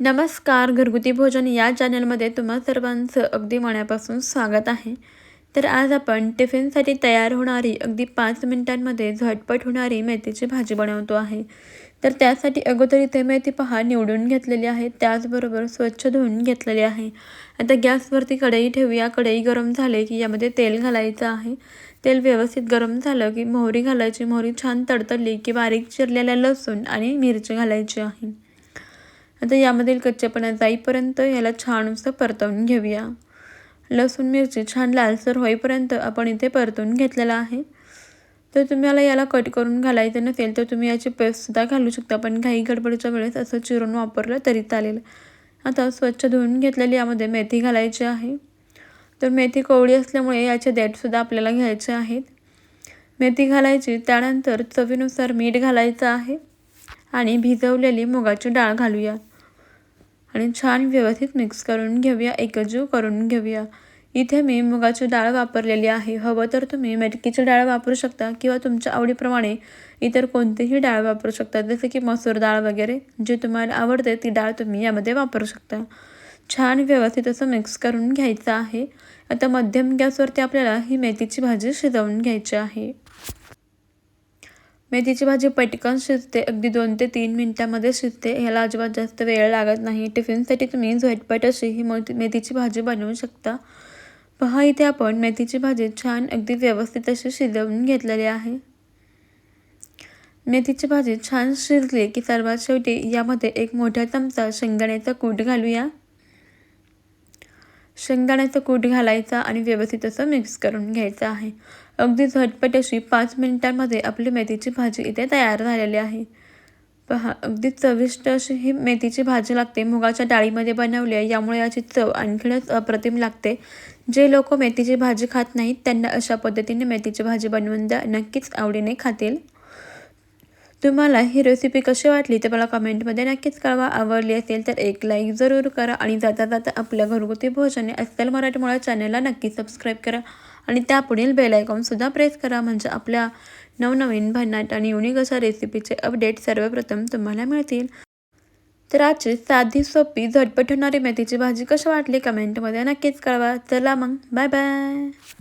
नमस्कार घरगुती भोजन या चॅनलमध्ये तुम्हा सर्वांचं अगदी मनापासून स्वागत आहे. तर आज आपण टिफिनसाठी तयार होणारी अगदी पाच मिनिटांमध्ये झटपट होणारी मेथीची भाजी बनवतो आहे. तर त्यासाठी अगोदर इथे मेथी पहा निवडून घेतलेली आहे त्याचबरोबर स्वच्छ धुवून घेतलेली आहे. आता गॅसवरती कढई ठेवूया कढई गरम झाले की यामध्ये तेल घालायचं आहे. तेल व्यवस्थित गरम झालं की मोहरी घालायची मोहरी छान तडतडली की बारीक चिरलेल्या लसूण आणि मिरची घालायची आहे. आता यामधील कच्चेपणा जाईपर्यंत याला छान असं परतवून घेऊया. लसूण मिरची छान लालसर होईपर्यंत आपण इथे परतून घेतलेला आहे. तर तुम्हाला याला कट करून घालायचं नसेल तर तुम्ही याची पेस्टसुद्धा घालू शकता. पण घाई गडबडीच्या वेळेस असं चिरून वापरलं तरी चालेल. आता स्वच्छ धुवून घेतलेली यामध्ये मेथी घालायची आहे. तर मेथी कोवळी असल्यामुळे याचे देठसुद्धा आपल्याला घ्यायचे आहेत. मेथी घालायची. त्यानंतर चवीनुसार मीठ घालायचं आहे. आणि भिजवलेली मुगाची डाळ घालूया. आणि छान व्यवस्थित मिक्स करून घेऊया एकजीव करून घेऊया. इथे मी मुगाची डाळ वापरलेली आहे. हवं तर तुम्ही मेटकीची डाळ वापरू शकता किंवा तुमच्या आवडीप्रमाणे इतर कोणतीही डाळ वापरू शकता जसे की मसूर डाळ वगैरे. जे तुम्हाला आवडते ती डाळ तुम्ही यामध्ये वापरू शकता. छान व्यवस्थित असं मिक्स करून घ्यायचं आहे. आता मध्यम गॅसवरती आपल्याला ही मेथीची भाजी शिजवून घ्यायची आहे. मेथीची भाजी पटकन शिजते. अगदी दोन ते तीन मिनटामध्ये शिजते. ह्याला अजिबात जास्त वेळ लागत नाही. टिफिनसाठी तुम्ही झटपट अशी ही मोठी मेथीची भाजी बनवू शकता. पहा इथे आपण मेथीची भाजी छान अगदी व्यवस्थित अशी शिजवून घेतलेली आहे. मेथीची भाजी छान शिजली की सर्वात शेवटी यामध्ये एक मोठा चमचा शेंगदाण्याचा कूट घालूया. शेंगदाण्याचा कूट घालायचा आणि व्यवस्थित असं मिक्स करून घ्यायचं आहे. अगदी झटपट अशी पाच मिनिटांमध्ये आपली मेथीची भाजी इथे तयार झालेली आहे. पहा अगदी चविष्ट अशी ही मेथीची भाजी लागते. मुगाच्या डाळीमध्ये बनवली आहे. यामुळे याची चव आणखीनच अप्रतिम लागते. जे लोक मेथीची भाजी खात नाहीत त्यांना अशा पद्धतीने मेथीची भाजी बनवून द्या. नक्कीच आवडीने खातील. तुम्हाला ही रेसिपी कशी वाटली तर मला कमेंटमध्ये नक्कीच कळवा. आवडली असेल तर एक लाईक जरूर करा आणि जाता जाता आपल्या घरगुती भोजन अस्सल मराठीमुळे चॅनलला नक्की सबस्क्राईब करा आणि त्यापुढील बेलायकॉनसुद्धा प्रेस करा म्हणजे आपल्या नवनवीन भन्नाट आणि युनिक अशा रेसिपीचे अपडेट सर्वप्रथम तुम्हाला मिळतील. तर आजची साधी सोपी झटपट होणारी मेथीची भाजी कशी वाटली कमेंटमध्ये नक्कीच कळवा. चला मग बाय बाय